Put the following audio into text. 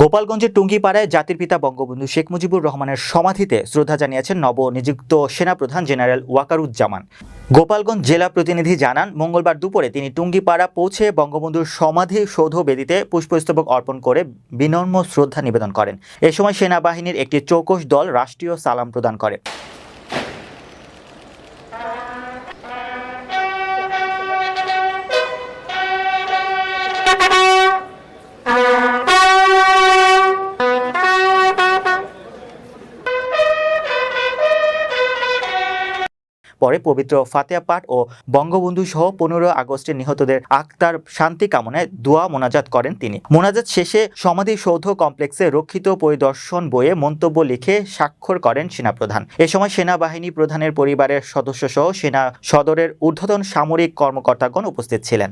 গোপালগঞ্জের টুঙ্গিপাড়ায় জাতির পিতা বঙ্গবন্ধু শেখ মুজিবুর রহমানের সমাধিতে শ্রদ্ধা জানিয়েছেন নবনিযুক্ত সেনাপ্রধান জেনারেল ওয়াকারুজ্জামান। গোপালগঞ্জ জেলা প্রতিনিধি জানান, মঙ্গলবার দুপুরে তিনি টুঙ্গিপাড়া পৌঁছে বঙ্গবন্ধুর সমাধি সৌধ বেদিতে পুষ্পস্তবক অর্পণ করে বিনম্র শ্রদ্ধা নিবেদন করেন। এ সময় সেনাবাহিনীর একটি চৌকস দল রাষ্ট্রীয় সালাম প্রদান করে। পরে পবিত্র ফাতেয়া পাঠ ও বঙ্গবন্ধু সহ পনেরো আগস্টে নিহতদের আক্তার শান্তি কামনায় দোয়া মোনাজাত করেন তিনি। মোনাজাত শেষে সমাধিসৌধ কমপ্লেক্সে রক্ষিত পরিদর্শন বইয়ে মন্তব্য লিখে স্বাক্ষর করেন সেনাপ্রধান। এ সময় সেনাবাহিনী প্রধানের পরিবারের সদস্য সহ সেনা সদরের ঊর্ধ্বতন সামরিক কর্মকর্তাগণ উপস্থিত ছিলেন।